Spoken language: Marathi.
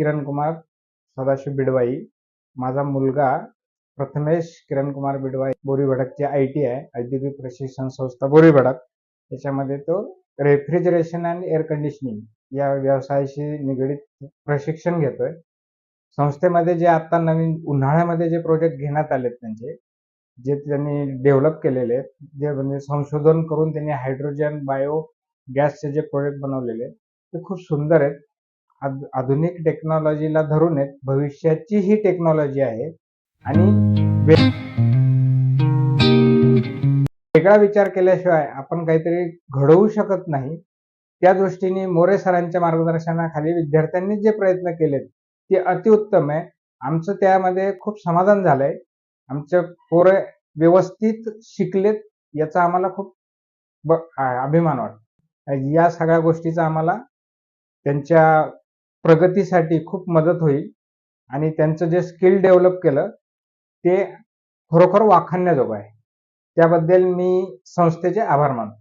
किरण कुमार सदाशिव बिडवाई. माझा मुलगा प्रथमेश किरण कुमार बिडवाई बोरी बोरीभडकचे आय टी आहे औद्योगिक प्रशिक्षण संस्था बोरी भडक. त्याच्यामध्ये तो रेफ्रिजरेशन अँड एअर कंडिशनिंग या व्यवसायाशी निगडीत प्रशिक्षण घेतोय. संस्थेमध्ये जे आता नवीन उन्हाळ्यामध्ये जे प्रोजेक्ट घेण्यात आलेत त्यांचे जे त्यांनी डेव्हलप केलेले आहेत जे म्हणजे संशोधन करून त्यांनी हायड्रोजन बायो गॅसचे जे प्रोजेक्ट बनवलेले आहेत ते खूप सुंदर आहेत. आधुनिक टेक्नॉलॉजीला धरून आहेत भविष्याची ही टेक्नॉलॉजी आहे. आणि वेगळा विचार केल्याशिवाय आपण काहीतरी घडवू शकत नाही. त्या दृष्टीने मोरे सरांच्या मार्गदर्शनाखाली विद्यार्थ्यांनी जे प्रयत्न केलेत ते अतिउत्तम आहे. आमचं त्यामध्ये खूप समाधान झालंय. आमचे पोरं व्यवस्थित शिकलेत याचा आम्हाला खूप अभिमान वाटतो. या सगळ्या गोष्टीचा आम्हाला त्यांच्या प्रगतीसाठी खूप मदत होईल. आणि त्यांचं जे स्किल डेव्हलप केलं ते खरोखर वाखाणण्याजोगं आहे. त्याबद्दल मी संस्थेचे आभार मानतो.